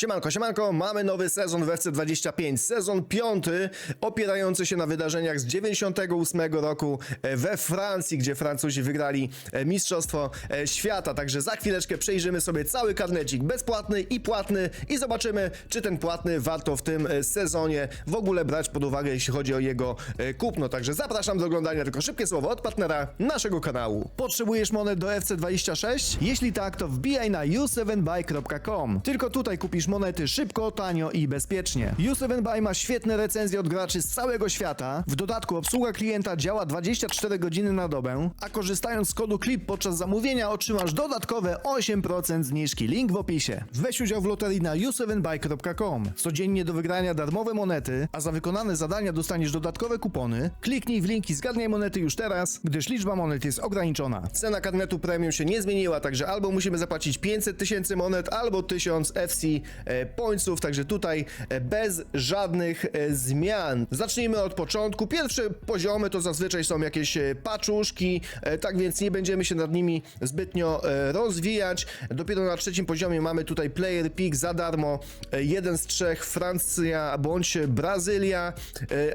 Siemanko, siemanko, mamy nowy sezon w FC25, sezon piąty, opierający się na wydarzeniach z 98 roku e, we Francji, gdzie Francuzi wygrali e, Mistrzostwo e, Świata, także za chwileczkę przejrzymy sobie cały karnecik, bezpłatny i płatny i zobaczymy, czy ten płatny warto w tym sezonie w ogóle brać pod uwagę, jeśli chodzi o jego kupno, także zapraszam do oglądania, tylko szybkie słowo od partnera naszego kanału. Potrzebujesz monet do FC26? Jeśli tak, to wbijaj na u7buy.com. Tylko tutaj kupisz monety szybko, tanio i bezpiecznie. U7buy ma świetne recenzje od graczy z całego świata. W dodatku obsługa klienta działa 24 godziny na dobę, a korzystając z kodu CLIP podczas zamówienia otrzymasz dodatkowe 8% zniżki. Link w opisie. Weź udział w loterii na u7buy.com. Codziennie do wygrania darmowe monety, a za wykonane zadania dostaniesz dodatkowe kupony. Kliknij w link i zgarniaj monety już teraz, gdyż liczba monet jest ograniczona. Cena karnetu premium się nie zmieniła, także albo musimy zapłacić 500 tysięcy monet, albo 1000 FC e, pointsów, także tutaj e, bez żadnych e, zmian. Zacznijmy od początku. Pierwsze poziomy to zazwyczaj są jakieś paczuszki, tak więc nie będziemy się nad nimi zbytnio rozwijać. Dopiero na trzecim poziomie mamy tutaj player pick za darmo, jeden z trzech Francja bądź Brazylia,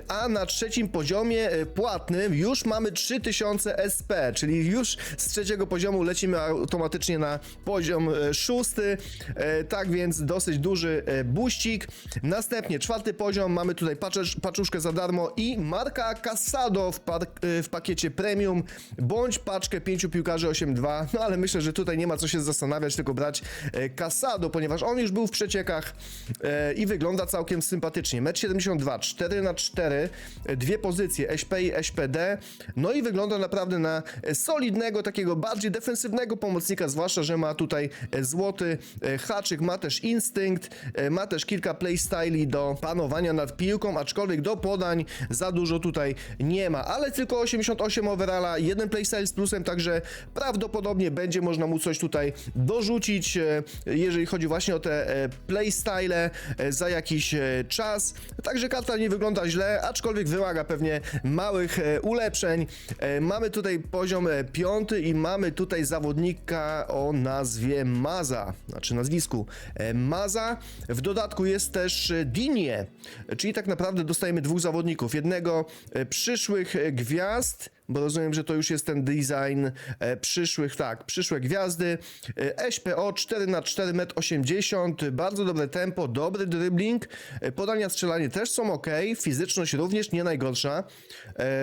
a na trzecim poziomie płatnym już mamy 3000 SP, czyli już z trzeciego poziomu lecimy automatycznie na poziom szósty, tak więc dosyć duży e, buścik. Następnie czwarty poziom, mamy tutaj paczesz, paczuszkę za darmo i marka Casado w, e, w pakiecie premium, bądź paczkę pięciu piłkarzy 8-2, no ale myślę, że tutaj nie ma co się zastanawiać, tylko brać e, Casado, ponieważ on już był w przeciekach i wygląda całkiem sympatycznie. 1,72 m, 4 na 4 e, dwie pozycje, SP i SPD, no i wygląda naprawdę na solidnego, takiego bardziej defensywnego pomocnika, zwłaszcza, że ma tutaj złoty haczyk, ma też instynkt, e, ma też kilka playstyli do panowania nad piłką, aczkolwiek do podań za dużo tutaj nie ma, ale tylko 88 overalla, jeden playstyle z plusem, także prawdopodobnie będzie można mu coś tutaj dorzucić, e, jeżeli chodzi właśnie o te e, playstyle za jakiś czas. Także karta nie wygląda źle, aczkolwiek wymaga pewnie małych ulepszeń. Mamy tutaj poziom piąty i mamy tutaj zawodnika o nazwie Maza, znaczy nazwisku e, W dodatku jest też e, Dinie, czyli tak naprawdę dostajemy dwóch zawodników. Jednego e, przyszłych gwiazd, bo rozumiem, że to już jest ten design e, przyszłych, tak, przyszłe gwiazdy. E, SPO 4 na 4 80 m, bardzo dobre tempo, dobry dribbling, e, podania strzelanie też są ok, fizyczność również nie najgorsza.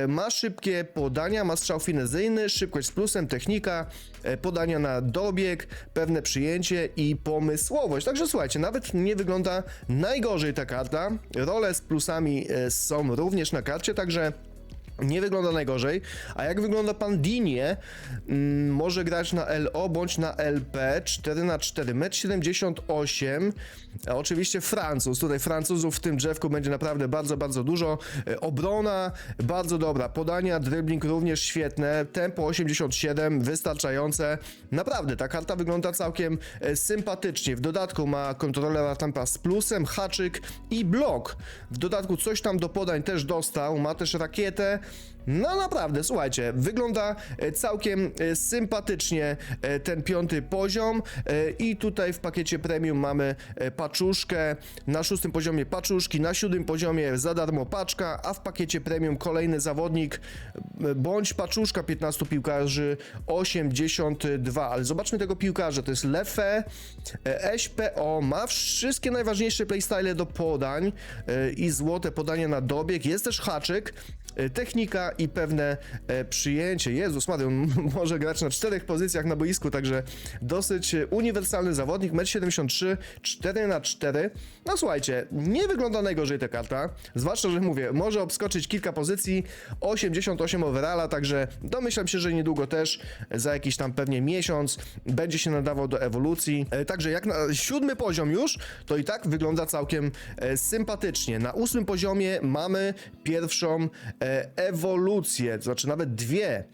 Ma szybkie podania, ma strzał finezyjny, szybkość z plusem, technika, podania na dobieg, pewne przyjęcie i pomysłowość. Także słuchajcie, nawet nie wygląda najgorzej ta karta. Role z plusami są również na karcie, także nie wygląda najgorzej. A jak wygląda pan Dinie? Mm, może grać na LO bądź na LP 4 na 4 1,78 m. Oczywiście Francuz. Tutaj Francuzów w tym drzewku będzie naprawdę bardzo, bardzo dużo. E, Obrona bardzo dobra. Podania, dribbling również świetne. Tempo 87, wystarczające. Naprawdę, ta karta wygląda całkiem e, sympatycznie. W dodatku ma kontrolera tempa z plusem, haczyk i blok. W dodatku coś tam do podań też dostał. Ma też rakietę. No naprawdę, słuchajcie, wygląda e, całkiem e, sympatycznie e, ten piąty poziom i tutaj w pakiecie premium mamy paczuszkę, na szóstym poziomie paczuszki, na siódmym poziomie za darmo paczka, a w pakiecie premium kolejny zawodnik bądź paczuszka 15 piłkarzy 82, ale zobaczmy tego piłkarza, to jest Lefe SPO, ma wszystkie najważniejsze playstyle do podań i złote podania na dobieg, jest też haczyk, technika i pewne e, przyjęcie. Jezus on może grać na czterech pozycjach na boisku, także dosyć e, uniwersalny zawodnik, 1,73 m, 4 na 4 No słuchajcie, nie wygląda najgorzej ta karta, zwłaszcza, że mówię, może obskoczyć kilka pozycji, 88 overalla, także domyślam się, że niedługo też, za jakiś tam pewnie miesiąc, będzie się nadawał do ewolucji. E, Także jak na siódmy poziom już, to i tak wygląda całkiem e, sympatycznie. Na ósmym poziomie mamy pierwszą e, ewolucję, to znaczy nawet dwie.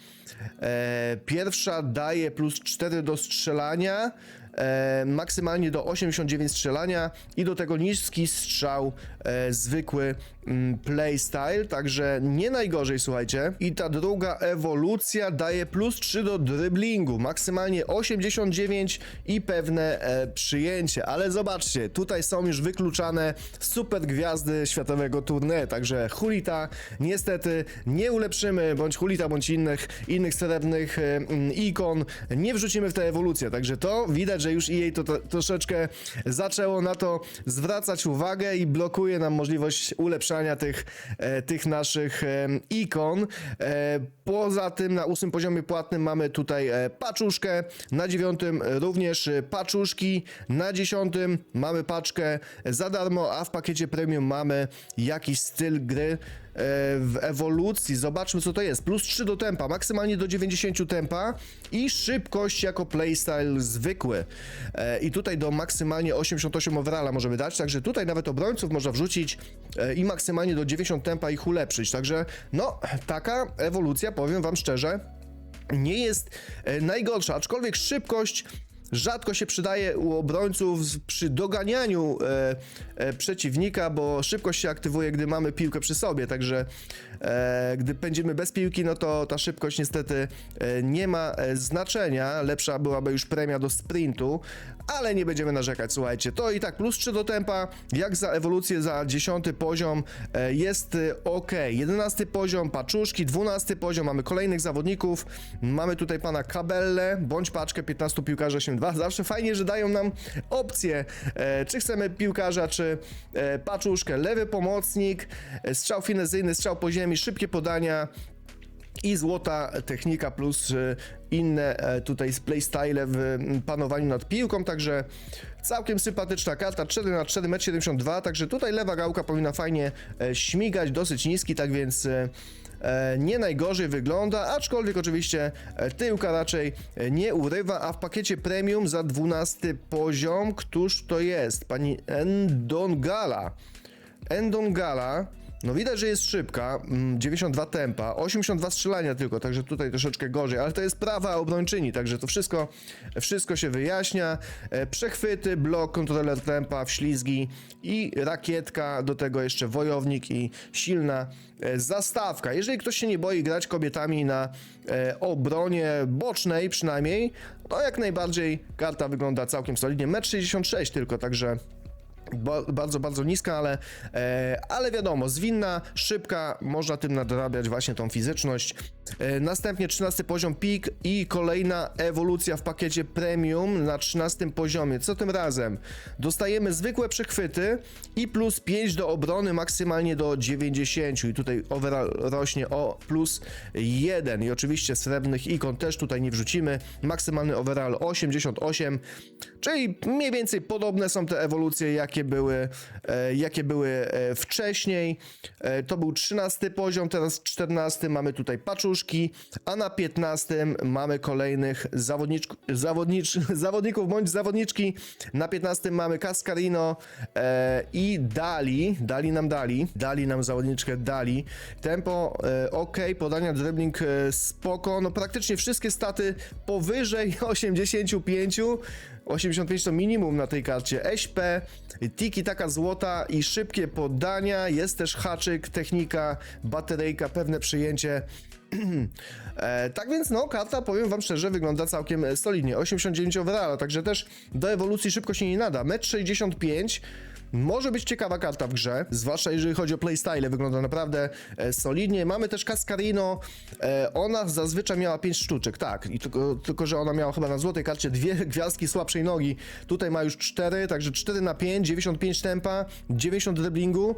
E, Pierwsza daje plus 4 do strzelania, e, maksymalnie do 89 strzelania i do tego niski strzał e, zwykły mm, playstyle, także nie najgorzej, słuchajcie. I ta druga ewolucja daje plus 3 do driblingu, maksymalnie 89 i pewne e, przyjęcie, ale zobaczcie, tutaj są już wykluczane super gwiazdy światowego turnieju, także Hulita niestety nie ulepszymy, bądź Hulita, bądź innych, innych srebrnych e, mm, ikon, nie wrzucimy w tę ewolucję, także to widać, że już to, to troszeczkę zaczęło na to zwracać uwagę i blokuje nam możliwość ulepszania tych, e, tych naszych ikon. E, poza tym na ósmym poziomie płatnym mamy tutaj e, paczuszkę, na dziewiątym również paczuszki, na dziesiątym mamy paczkę za darmo, a w pakiecie premium mamy jakiś styl gry w ewolucji. Zobaczmy co to jest. Plus 3 do tempa, maksymalnie do 90 tempa i szybkość jako playstyle zwykły. E, I tutaj do maksymalnie 88 overalla możemy dać, także tutaj nawet obrońców można wrzucić e, i maksymalnie do 90 tempa ich ulepszyć. Także no, taka ewolucja, powiem wam szczerze, nie jest e, najgorsza, aczkolwiek szybkość rzadko się przydaje u obrońców przy doganianiu e, e, przeciwnika, bo szybkość się aktywuje, gdy mamy piłkę przy sobie, także e, gdy pędzimy bez piłki, no to ta szybkość niestety e, nie ma e, znaczenia, lepsza byłaby już premia do sprintu, ale nie będziemy narzekać, słuchajcie, to i tak plus 3 do tempa, jak za ewolucję za 10 poziom e, jest e, ok, 11 poziom paczuszki, 12 poziom, mamy kolejnych zawodników, mamy tutaj pana Kabelle, bądź paczkę 15 piłkarzy 8-2, zawsze fajnie, że dają nam opcję, e, czy chcemy piłkarza, czy paczuszkę, lewy pomocnik, strzał finezyjny, strzał po ziemi, szybkie podania, i złota technika plus inne e, tutaj playstyle w panowaniu nad piłką, także całkiem sympatyczna karta, 4 na 4 1,72 m, także tutaj lewa gałka powinna fajnie e, śmigać, dosyć niski, tak więc e, nie najgorzej wygląda, aczkolwiek oczywiście tyłka raczej nie urywa, a w pakiecie premium za 12 poziom, któż to jest? Pani Endongala. Endongala. No widać, że jest szybka, mm, 92 tempa, 82 strzelania tylko, także tutaj troszeczkę gorzej, ale to jest prawa obrończyni, także to wszystko, wszystko się wyjaśnia. E, Przechwyty, blok, kontroler tempa, wślizgi i rakietka, do tego jeszcze wojownik i silna e, zastawka. Jeżeli ktoś się nie boi grać kobietami na e, obronie bocznej przynajmniej, to jak najbardziej karta wygląda całkiem solidnie, 1,66 m tylko, także Ba bardzo, bardzo niska, ale, e, ale wiadomo, zwinna, szybka, można tym nadrabiać właśnie tą fizyczność. E, następnie 13 poziom pik i kolejna ewolucja w pakiecie premium na 13 poziomie. Co tym razem? Dostajemy zwykłe przechwyty i plus 5 do obrony, maksymalnie do 90 i tutaj overall rośnie o plus 1 i oczywiście srebrnych ikon też tutaj nie wrzucimy. Maksymalny overall 88, czyli mniej więcej podobne są te ewolucje, jakie były, e, jakie były e, wcześniej. To był 13 poziom, teraz 14 mamy tutaj a na 15 mamy kolejnych zawodnicz, zawodników bądź zawodniczki. Na 15 mamy Cascarino e, i Dali. Dali nam dali. Dali nam zawodniczkę Dali. Tempo e, ok, podania dribbling e, spoko. No praktycznie wszystkie staty powyżej 85. 85 to minimum na tej karcie. SP, tiki taka złota i szybkie podania. Jest też haczyk, technika, bateryjka, pewne przyjęcie. e, tak więc no, karta powiem wam szczerze, wygląda całkiem e, solidnie. 89 overalla, także też do ewolucji szybko się nie nada. 1,65 m. Może być ciekawa karta w grze, zwłaszcza jeżeli chodzi o playstyle, wygląda naprawdę e, solidnie. Mamy też Cascarino, e, ona zazwyczaj miała 5 sztuczek, tak, i tylko, tylko że ona miała chyba na złotej karcie dwie gwiazdki słabszej nogi, tutaj ma już 4, także 4 na 5, 95 tempa, 90 driblingu.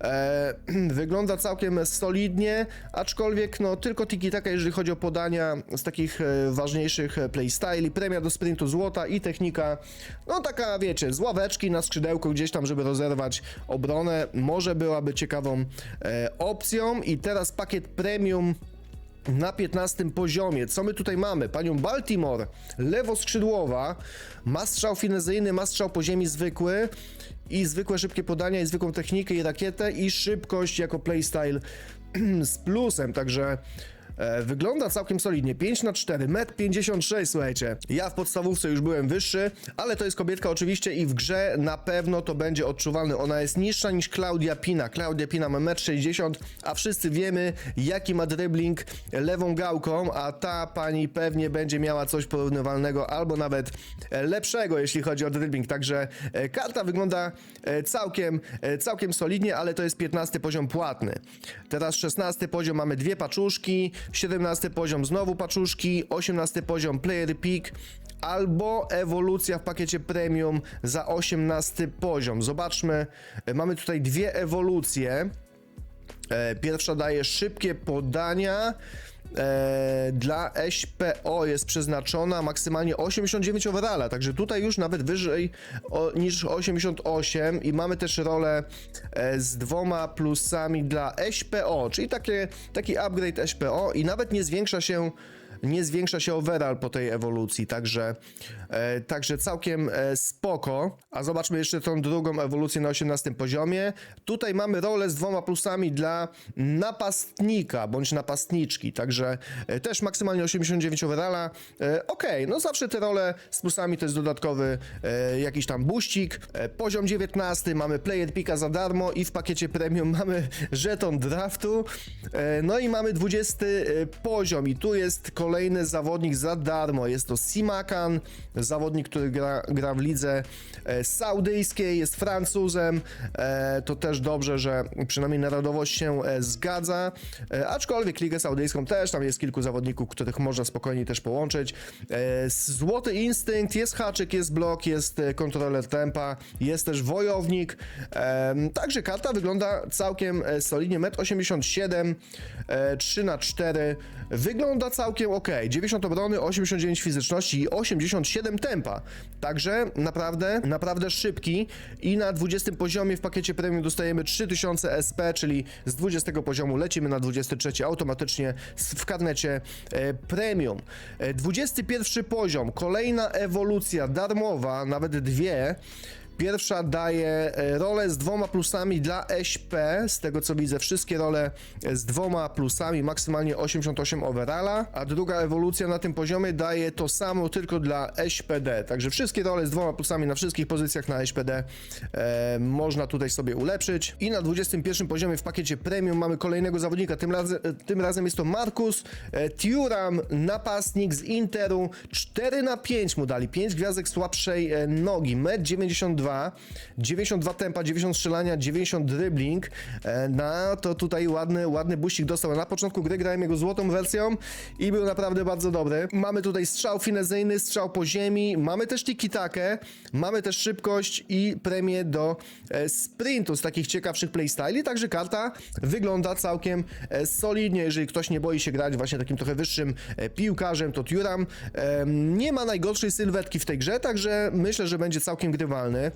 E, wygląda całkiem solidnie, aczkolwiek no tylko tiki taka, jeżeli chodzi o podania z takich ważniejszych playstyli, premia do sprintu złota i technika, no taka wiecie, z ławeczki na skrzydełku gdzieś tam, żeby rozerwać obronę, może byłaby ciekawą e, opcją i teraz pakiet premium na 15 poziomie. Co my tutaj mamy? Panią Baltimore, lewoskrzydłowa, ma strzał finezyjny, ma strzał po ziemi zwykły i zwykłe szybkie podania i zwykłą technikę i rakietę i szybkość jako playstyle z plusem, także E, wygląda całkiem solidnie. 5 na 4, 1,56 m, słuchajcie. Ja w podstawówce już byłem wyższy, ale to jest kobietka oczywiście i w grze na pewno to będzie odczuwalne. Ona jest niższa niż Klaudia Pina. Klaudia Pina ma 1,60 m, a wszyscy wiemy, jaki ma dribbling lewą gałką, a ta pani pewnie będzie miała coś porównywalnego albo nawet lepszego, jeśli chodzi o dribbling. Także e, karta wygląda e, całkiem, e, całkiem solidnie, ale to jest 15 poziom płatny. Teraz 16 poziom mamy dwie paczuszki, 17 poziom znowu paczuszki, 18 poziom player pick albo ewolucja w pakiecie premium za 18 poziom. Zobaczmy, e, mamy tutaj dwie ewolucje. E, Pierwsza daje szybkie podania. E, dla SPO jest przeznaczona maksymalnie 89 overalla, także tutaj już nawet wyżej o, niż 88 i mamy też rolę e, z dwoma plusami dla SPO, czyli takie, taki upgrade SPO i nawet nie zwiększa się nie zwiększa się overall po tej ewolucji, także, e, także całkiem e, spoko. A zobaczmy jeszcze tą drugą ewolucję na 18 poziomie. Tutaj mamy rolę z dwoma plusami dla napastnika bądź napastniczki, także e, też maksymalnie 89 overalla. E, Okej, no zawsze te role z plusami to jest dodatkowy e, jakiś tam buścik. E, poziom 19 mamy player picka za darmo i w pakiecie premium mamy żeton draftu. E, no i mamy 20 e, poziom i tu jest kolejny zawodnik za darmo. Jest to Simakan, zawodnik, który gra, gra w lidze e, saudyjskiej, jest Francuzem. E, to też dobrze, że przynajmniej narodowość się e, zgadza. Aczkolwiek ligę saudyjską też tam jest kilku zawodników, których można spokojnie też połączyć. Złoty instynkt, jest haczyk, jest blok, jest kontroler tempa, jest też wojownik. Także karta wygląda całkiem solidnie. 1,87 m, e, 3 na 4 Wygląda całkiem ok. 90 obrony, 89 fizyczności i 87 tempa. Także naprawdę, naprawdę szybki. I na 20 poziomie w pakiecie premium dostajemy 3000 SP, czyli z 20 poziomu lecimy na 23 automatycznie w karnecie e, premium. E, 21 poziom, kolejna ewolucja darmowa, nawet dwie. Pierwsza daje e, rolę z dwoma plusami dla SP, z tego co widzę, wszystkie role e, z dwoma plusami, maksymalnie 88 overalla, a druga ewolucja na tym poziomie daje to samo tylko dla SPD, także wszystkie role z dwoma plusami na wszystkich pozycjach na SPD e, można tutaj sobie ulepszyć. I na 21 poziomie w pakiecie premium mamy kolejnego zawodnika, tym razem, e, tym razem jest to Markus e, Thuram, napastnik z Interu, 4 na 5 mu dali, 5 gwiazdek słabszej e, nogi, 1,92 m, 92 tempa, 90 strzelania, 90 dribbling, e, na to tutaj ładny, ładny buścik dostał. Na początku gry grałem jego złotą wersją i był naprawdę bardzo dobry. Mamy tutaj strzał finezyjny, strzał po ziemi, mamy też tiki-takę, mamy też szybkość i premię do e, sprintu z takich ciekawszych playstyli, także karta wygląda całkiem e, solidnie, jeżeli ktoś nie boi się grać właśnie takim trochę wyższym piłkarzem, to Turam nie ma najgorszej sylwetki w tej grze, także myślę, że będzie całkiem grywalny.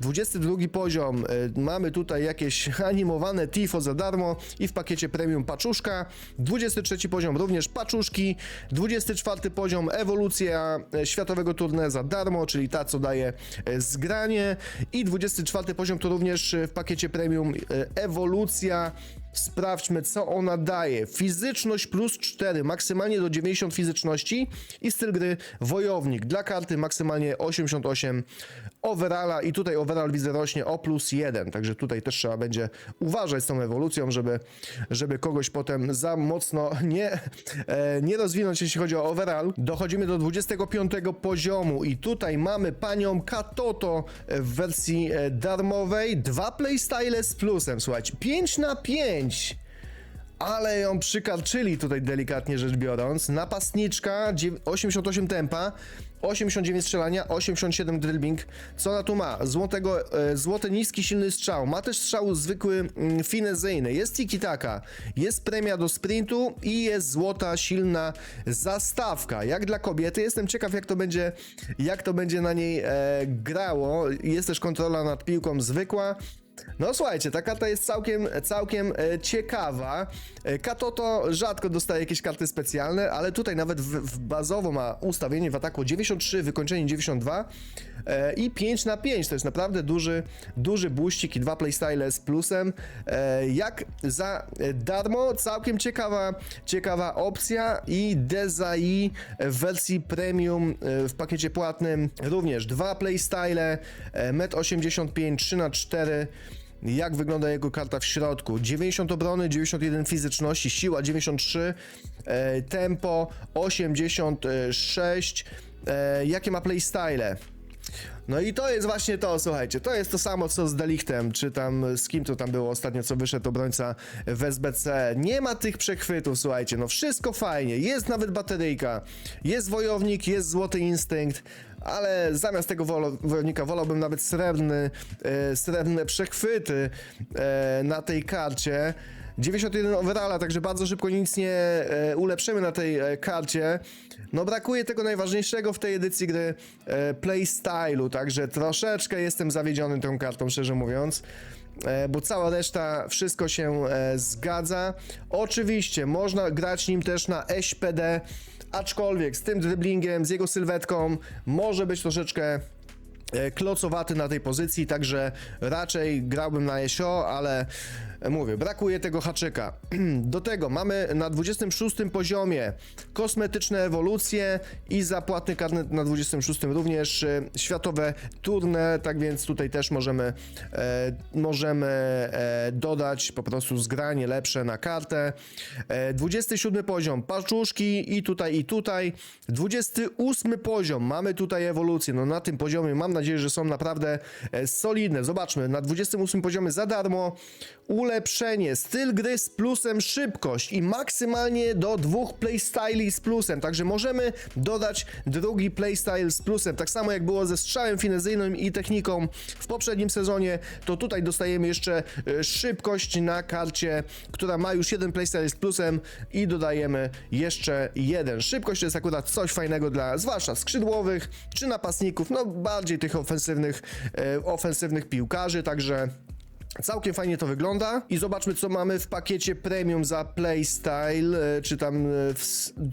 22 poziom, e, mamy tutaj jakieś animowane tifo za darmo i w pakiecie premium paczuszka. 23 poziom również paczuszki. 24 poziom ewolucja e, światowego turnieju za darmo, czyli ta co daje e, zgranie i 24 poziom to również w pakiecie premium ewolucja Sprawdźmy, co ona daje. Fizyczność plus 4, maksymalnie do 90 fizyczności i styl gry wojownik. Dla karty maksymalnie 88 overalla i tutaj overall widzę rośnie o plus 1, także tutaj też trzeba będzie uważać z tą ewolucją, żeby, żeby kogoś potem za mocno nie, e, nie rozwinąć, jeśli chodzi o overall. Dochodzimy do 25 poziomu i tutaj mamy panią Katoto w wersji e, darmowej, dwa playstyle z plusem, słuchajcie, 5 na 5 ale ją przykarczyli tutaj delikatnie rzecz biorąc. Napastniczka, dziew- 88 tempa, 89 strzelania, 87 dribbling. Co ona tu ma? Złotego, e, złoty niski silny strzał. Ma też strzał zwykły mm, finezyjny. Jest tiki-taka. Jest premia do sprintu i jest złota silna zastawka. Jak dla kobiety. Jestem ciekaw jak to będzie, jak to będzie na niej e, grało. Jest też kontrola nad piłką zwykła. No słuchajcie, ta karta jest całkiem, całkiem e, ciekawa. E, Katoto rzadko dostaje jakieś karty specjalne, ale tutaj nawet w, w bazowo ma ustawienie w ataku 93, wykończenie 92. e, i 5 na 5 to jest naprawdę duży, duży buścik i dwa playstyle z plusem. E, jak za e, darmo, całkiem ciekawa, ciekawa opcja i Dezai w wersji premium w pakiecie płatnym również dwa playstyle, e, 1,85 m, 3 na 4 jak wygląda jego karta w środku? 90 obrony, 91 fizyczności, siła 93, e, tempo 86. E, jakie ma playstyle? No i to jest właśnie to, słuchajcie, to jest to samo co z Delichtem, czy tam z kim to tam było ostatnio, co wyszedł obrońca w SBC. Nie ma tych przechwytów, słuchajcie, no wszystko fajnie, jest nawet bateryjka, jest wojownik, jest złoty instynkt, ale zamiast tego wojownika wolałbym nawet srebrny, e, srebrne przechwyty e, na tej karcie. 91 overalla, także bardzo szybko nic nie e, ulepszymy na tej e, karcie. No brakuje tego najważniejszego w tej edycji gry e, playstylu, także troszeczkę jestem zawiedziony tą kartą, szczerze mówiąc. E, bo cała reszta, wszystko się e, zgadza. Oczywiście można grać nim też na SPD, aczkolwiek z tym driblingiem, z jego sylwetką może być troszeczkę e, klocowaty na tej pozycji, także raczej grałbym na SO, ale mówię, brakuje tego haczyka. Do tego mamy na 26 poziomie kosmetyczne ewolucje i zapłatny karnet na 26 również e, światowe turne, tak więc tutaj też możemy e, możemy e, dodać po prostu zgranie lepsze na kartę. E, 27 poziom paczuszki i tutaj i tutaj. 28 poziom mamy tutaj ewolucję. No na tym poziomie mam nadzieję, że są naprawdę e, solidne. Zobaczmy, na 28 poziomie za darmo ulepszenie, styl gry z plusem szybkość i maksymalnie do dwóch playstyli z plusem, także możemy dodać drugi playstyle z plusem, tak samo jak było ze strzałem finezyjnym i techniką w poprzednim sezonie, to tutaj dostajemy jeszcze e, szybkość na karcie, która ma już jeden playstyle z plusem i dodajemy jeszcze jeden. Szybkość to jest akurat coś fajnego dla zwłaszcza skrzydłowych czy napastników, no bardziej tych ofensywnych, e, ofensywnych piłkarzy, także Całkiem fajnie to wygląda i zobaczmy co mamy w pakiecie premium za playstyle, e, czy tam e,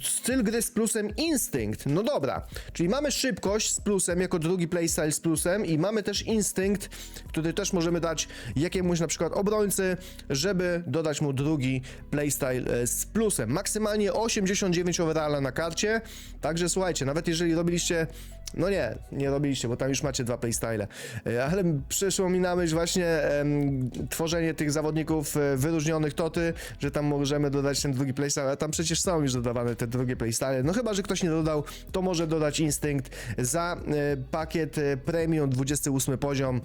styl gry z plusem instynkt. No dobra, czyli mamy szybkość z plusem jako drugi playstyle z plusem i mamy też instynkt, który też możemy dać jakiemuś na przykład obrońcy, żeby dodać mu drugi playstyle e, z plusem. Maksymalnie 89 overalla na karcie, także słuchajcie, nawet jeżeli robiliście no nie, nie robiliście, bo tam już macie dwa playstyle. E, Ale przyszło mi na myśl właśnie em, tworzenie tych zawodników e, wyróżnionych toty, że tam możemy dodać ten drugi playstyle, ale tam przecież są już dodawane te drugie playstyle. No chyba, że ktoś nie dodał, to może dodać Instynkt za e, pakiet e, premium 28 poziom.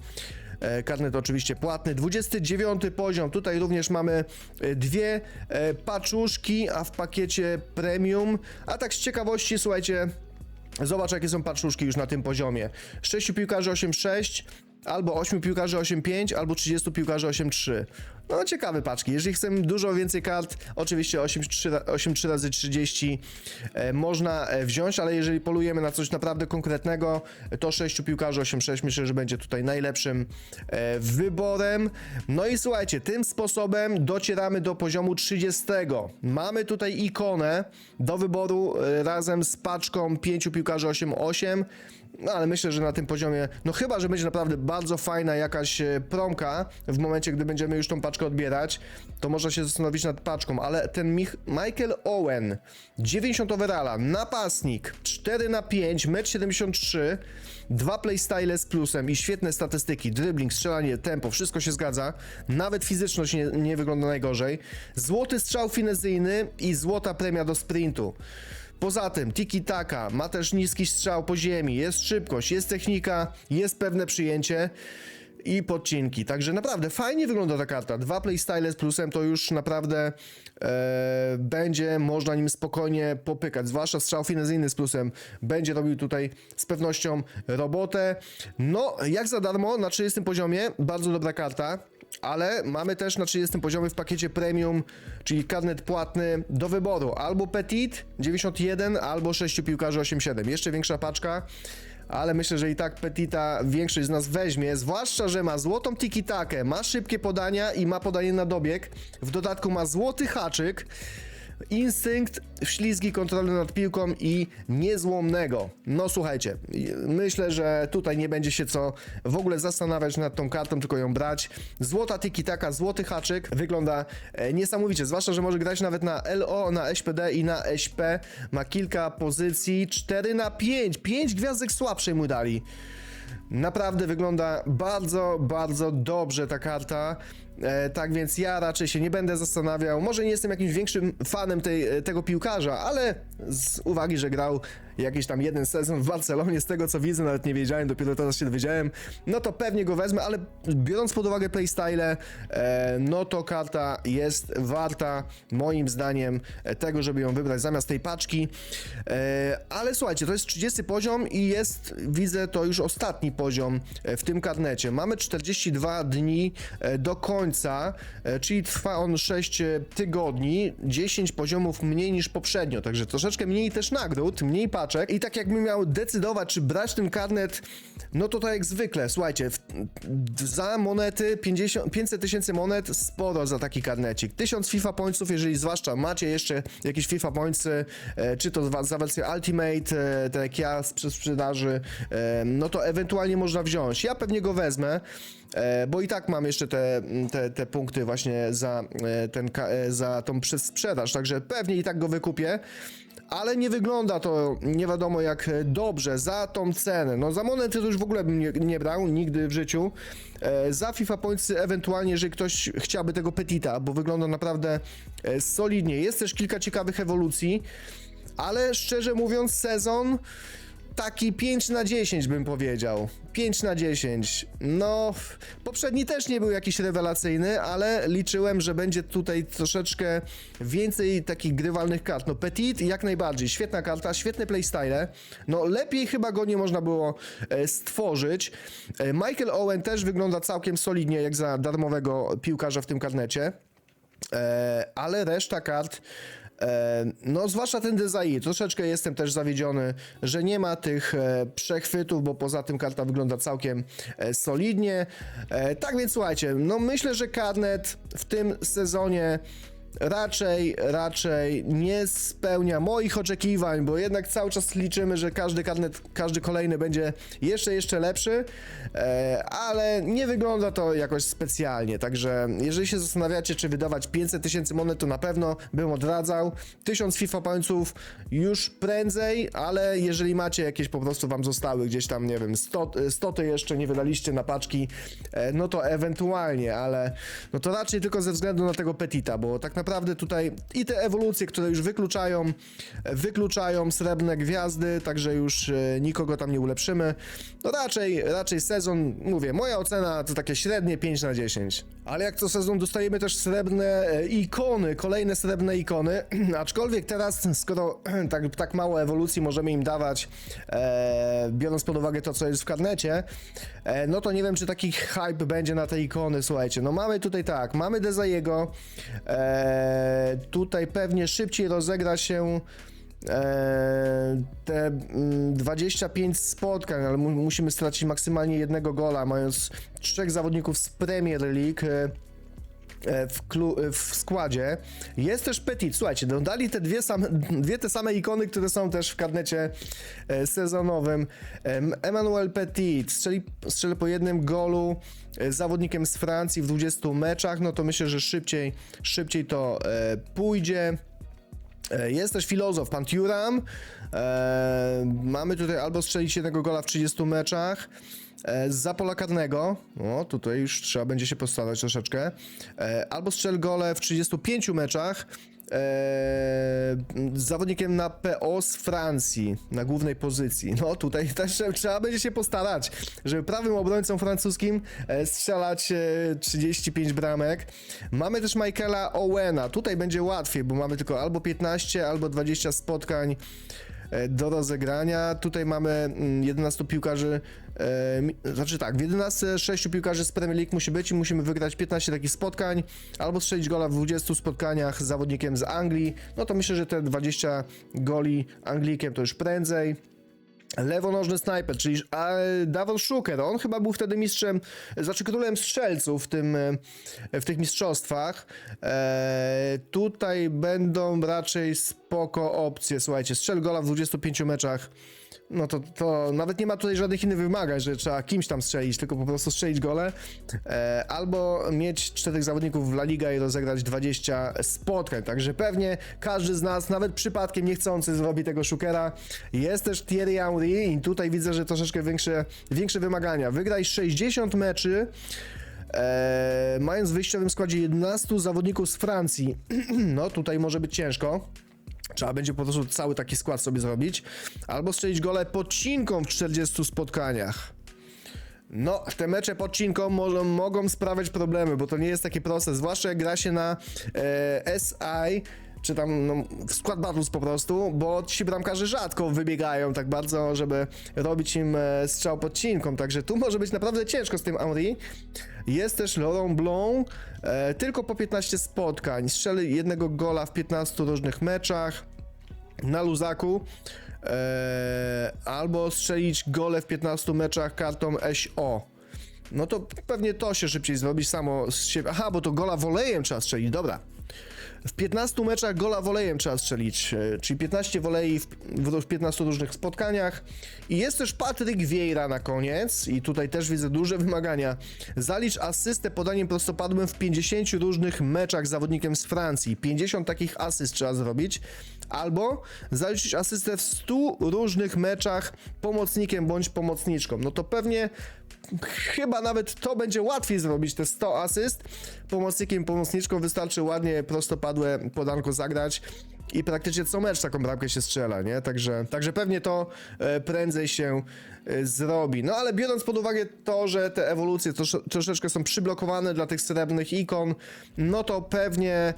E, Karnet oczywiście płatny. 29 poziom. Tutaj również mamy e, dwie paczuszki, a w pakiecie premium. A tak z ciekawości, słuchajcie, Zobacz, jakie są paczuszki już na tym poziomie. 6 piłkarzy 8-6, albo 8 piłkarzy 8-5, albo 30 piłkarzy 8-3. No ciekawe paczki. Jeżeli chcemy dużo więcej kart, oczywiście 8-3 razy 30 e, można e, wziąć, ale jeżeli polujemy na coś naprawdę konkretnego, to 6 piłkarzy 8-6 myślę, że będzie tutaj najlepszym e, wyborem. No i słuchajcie, tym sposobem docieramy do poziomu 30. Mamy tutaj ikonę do wyboru e, razem z paczką 5 piłkarzy 8-8. No ale myślę, że na tym poziomie, no chyba, że będzie naprawdę bardzo fajna jakaś e, promka w momencie, gdy będziemy już tą paczkę odbierać, to można się zastanowić nad paczką, ale ten Mich Michael Owen, 90 overalla, napastnik, 4 na 5, 1,73 m, dwa playstyle z plusem i świetne statystyki, dribbling, strzelanie, tempo, wszystko się zgadza, nawet fizyczność nie, nie wygląda najgorzej, złoty strzał finezyjny i złota premia do sprintu. Poza tym tiki-taka, ma też niski strzał po ziemi, jest szybkość, jest technika, jest pewne przyjęcie i podcinki. Także naprawdę fajnie wygląda ta karta. Dwa playstyle z plusem to już naprawdę e, będzie można nim spokojnie popykać. Zwłaszcza strzał finezyjny z plusem będzie robił tutaj z pewnością robotę. No, jak za darmo na 30 poziomie, bardzo dobra karta. Ale mamy też na 30 poziomie w pakiecie premium, czyli karnet płatny do wyboru albo Petit 91, albo 6 piłkarzy 87. Jeszcze większa paczka, ale myślę, że i tak Petita większość z nas weźmie, zwłaszcza, że ma złotą tiki-takę, ma szybkie podania i ma podanie na dobieg. W dodatku ma złoty haczyk. Instynkt, ślizgi, kontrolę nad piłką i niezłomnego. No słuchajcie, myślę, że tutaj nie będzie się co w ogóle zastanawiać nad tą kartą, tylko ją brać. Złota tiki taka, złoty haczyk, wygląda e, niesamowicie, zwłaszcza, że może grać nawet na LO, na SPD i na SP. Ma kilka pozycji, 4 na 5, 5 gwiazdek słabszej mu dali. Naprawdę wygląda bardzo, bardzo dobrze ta karta. E, tak więc ja raczej się nie będę zastanawiał. Może nie jestem jakimś większym fanem tej, e, tego piłkarza, ale z uwagi, że grał jakiś tam jeden sezon w Barcelonie, z tego co widzę, nawet nie wiedziałem, dopiero teraz się dowiedziałem, no to pewnie go wezmę, ale biorąc pod uwagę playstyle, e, no to karta jest warta moim zdaniem e, tego, żeby ją wybrać zamiast tej paczki. E, ale słuchajcie, to jest 30 poziom i jest, widzę, to już ostatni poziom w tym karnecie. Mamy 42 dni do końca, czyli trwa on 6 tygodni, 10 poziomów mniej niż poprzednio, także troszeczkę mniej też nagród, mniej paczek i tak jakbym miał decydować, czy brać ten karnet, no to tak jak zwykle, słuchajcie, w, za monety 50, 500 tysięcy monet, sporo za taki karnecik. 1000 FIFA pointsów, jeżeli zwłaszcza macie jeszcze jakieś FIFA pointsy, e, czy to za, wersję Ultimate, e, tak jak ja z sprzedaży, e, no to ewentualnie można wziąć. Ja pewnie go wezmę, bo i tak mam jeszcze te, te, te punkty właśnie za, e, ten, e, za tą sprzedaż, także pewnie i tak go wykupię. Ale nie wygląda to nie wiadomo jak dobrze za tą cenę. No za monety to już w ogóle bym nie, nie brał nigdy w życiu. E, za FIFA Pointsy ewentualnie, jeżeli ktoś chciałby tego Petita, bo wygląda naprawdę e, solidnie. Jest też kilka ciekawych ewolucji, ale szczerze mówiąc sezon taki 5 na 10 bym powiedział. 5 na 10. No, poprzedni też nie był jakiś rewelacyjny, ale liczyłem, że będzie tutaj troszeczkę więcej takich grywalnych kart. No, Petit jak najbardziej. Świetna karta, świetne playstyle. No, lepiej chyba go nie można było e, stworzyć. E, Michael Owen też wygląda całkiem solidnie, jak za darmowego piłkarza w tym karnecie. E, ale reszta kart. E, no, zwłaszcza ten Desai, troszeczkę jestem też zawiedziony, że nie ma tych e, przechwytów, bo poza tym karta wygląda całkiem e, solidnie. Tak więc słuchajcie, no myślę, że karnet w tym sezonie raczej, raczej nie spełnia moich oczekiwań, bo jednak cały czas liczymy, że każdy karnet, każdy kolejny będzie jeszcze, jeszcze lepszy, e, ale nie wygląda to jakoś specjalnie, także jeżeli się zastanawiacie, czy wydawać 500 tysięcy monet, to na pewno bym odradzał. 1000 FIFA pointsów już prędzej, ale jeżeli macie jakieś po prostu wam zostały gdzieś tam, nie wiem, 100, 100 jeszcze nie wydaliście na paczki, e, no to ewentualnie, ale no to raczej tylko ze względu na tego Petita, bo tak naprawdę tutaj i te ewolucje, które już wykluczają, wykluczają srebrne gwiazdy, także już e, nikogo tam nie ulepszymy. No raczej, raczej sezon, mówię, moja ocena to takie średnie 5 na 10. Ale jak co sezon dostajemy też srebrne e, ikony, kolejne srebrne ikony, aczkolwiek teraz, skoro tak, tak mało ewolucji możemy im dawać, e, biorąc pod uwagę to, co jest w karnecie, e, no to nie wiem, czy taki hype będzie na te ikony, słuchajcie, no mamy tutaj tak, mamy Dezaiego, e, tutaj pewnie szybciej rozegra się e, te mm, 25 spotkań, ale mu, musimy stracić maksymalnie jednego gola, mając trzech zawodników z Premier League. E, w, e, w składzie. Jest też Petit, słuchajcie, no dali te dwie, same, dwie te same ikony, które są też w karnecie e, sezonowym. Em, Emmanuel Petit strzeli, strzeli po jednym golu zawodnikiem z Francji w 20 meczach, no to myślę, że szybciej, szybciej to pójdzie. Jest też filozof, pan Turam. E, mamy tutaj albo strzelić jednego gola w 30 meczach. E, z pola karnego, o tutaj już trzeba będzie się postarać troszeczkę, e, albo strzel gole w 35 meczach e, z zawodnikiem na PO z Francji, na głównej pozycji. No tutaj też trzeba będzie się postarać, żeby prawym obrońcą francuskim strzelać e, 35 bramek. Mamy też Michaela Owena, tutaj będzie łatwiej, bo mamy tylko albo 15, albo 20 spotkań do rozegrania. Tutaj mamy mm, 11 piłkarzy, e, znaczy tak, w 11 6 piłkarzy z Premier League musi być i musimy wygrać 15 takich spotkań, albo strzelić gola w 20 spotkaniach z zawodnikiem z Anglii. No to myślę, że te 20 goli Anglikiem to już prędzej. Lewonożny snajper, czyli a, Davor Szuker, on chyba był wtedy mistrzem, znaczy królem strzelców w, tym, e, w tych mistrzostwach. E, tutaj będą raczej spoko opcje, słuchajcie, strzel gola w 25 meczach. No to, to nawet nie ma tutaj żadnych innych wymagań, że trzeba kimś tam strzelić, tylko po prostu strzelić gole. E, albo mieć czterech zawodników w La Liga i rozegrać 20 spotkań. Także pewnie każdy z nas, nawet przypadkiem niechcący, zrobi tego Szukera. Jest też Thierry Henry i tutaj widzę, że troszeczkę większe, większe wymagania. Wygraj 60 meczy. E, mając w wyjściowym składzie 11 zawodników z Francji, no tutaj może być ciężko. Trzeba będzie po prostu cały taki skład sobie zrobić. Albo strzelić gole pocinką w 40 spotkaniach. No, te mecze podcinką mo mogą sprawiać problemy, bo to nie jest takie proste, zwłaszcza jak gra się na e, SI, czy tam no, w skład battles po prostu, bo ci bramkarze rzadko wybiegają tak bardzo, żeby robić im e, strzał podcinką, także tu może być naprawdę ciężko z tym Henry. Jest też Laurent Blanc, e, tylko po 15 spotkań, strzeli jednego gola w 15 różnych meczach na luzaku. Eee, albo strzelić gole w 15 meczach kartą SO. No to pewnie to się szybciej zrobi samo z siebie. Aha, bo to gola wolejem trzeba strzelić, dobra. W 15 meczach gola wolejem trzeba strzelić, e, czyli 15 wolei w, w, w 15 różnych spotkaniach. I jest też Patryk Vieira na koniec i tutaj też widzę duże wymagania. Zalicz asystę podaniem prostopadłym w 50 różnych meczach z zawodnikiem z Francji. 50 takich asyst trzeba zrobić. Albo zaliczyć asystę w 100 różnych meczach pomocnikiem bądź pomocniczką. No to pewnie chyba nawet to będzie łatwiej zrobić, te 100 asyst. Pomocnikiem, pomocniczką wystarczy ładnie prostopadłe podanko zagrać i praktycznie co mecz taką bramkę się strzela, nie? Także, także pewnie to e, prędzej się e, zrobi. No ale biorąc pod uwagę to, że te ewolucje trosze, troszeczkę są przyblokowane dla tych srebrnych ikon, no to pewnie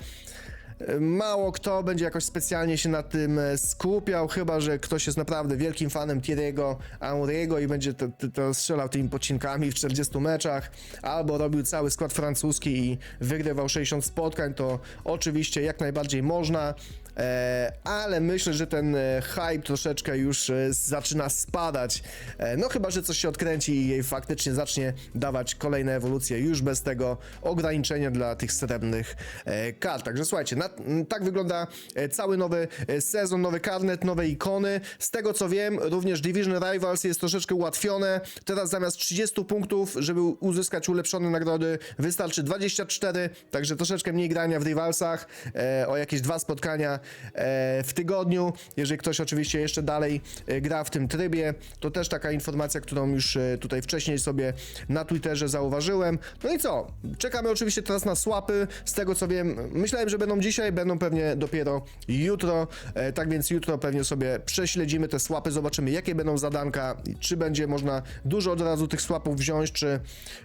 mało kto będzie jakoś specjalnie się na tym e, skupiał, chyba że ktoś jest naprawdę wielkim fanem Thierry'ego Henry'ego i będzie to, to, to strzelał tymi pocinkami w 40 meczach, albo robił cały skład francuski i wygrywał 60 spotkań, to oczywiście jak najbardziej można. E, ale myślę, że ten e, hype troszeczkę już e, zaczyna spadać. No chyba, że coś się odkręci i jej faktycznie zacznie dawać kolejne ewolucje już bez tego ograniczenia dla tych srebrnych kart. Także słuchajcie, na, tak wygląda cały nowy sezon, nowy karnet, nowe ikony. Z tego co wiem, również Division Rivals jest troszeczkę ułatwione. Teraz zamiast 30 punktów, żeby uzyskać ulepszone nagrody, wystarczy 24, także troszeczkę mniej grania w Rivalsach, o jakieś dwa spotkania w tygodniu. Jeżeli ktoś oczywiście jeszcze dalej e, gra w tym trybie, to też taka informacja, którą już e, tutaj wcześniej sobie na Twitterze zauważyłem. No i co? Czekamy oczywiście teraz na swapy. Z tego co wiem, myślałem, że będą dzisiaj, będą pewnie dopiero jutro. E, tak więc jutro pewnie sobie prześledzimy te swapy, zobaczymy jakie będą zadanka, czy będzie można dużo od razu tych swapów wziąć, czy,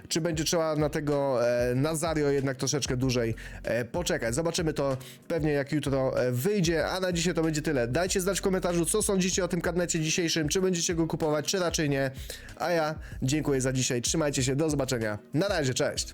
czy będzie trzeba na tego e, Nazario jednak troszeczkę dłużej e, poczekać. Zobaczymy to pewnie jak jutro e, wyjdzie, a na dzisiaj to będzie tyle. Dajcie znać w komentarzu, co sądzicie o tym karnecie dzisiejszym, czy będziecie go kupować, czy raczej nie. A ja dziękuję za dzisiaj, trzymajcie się, do zobaczenia. Na razie, cześć!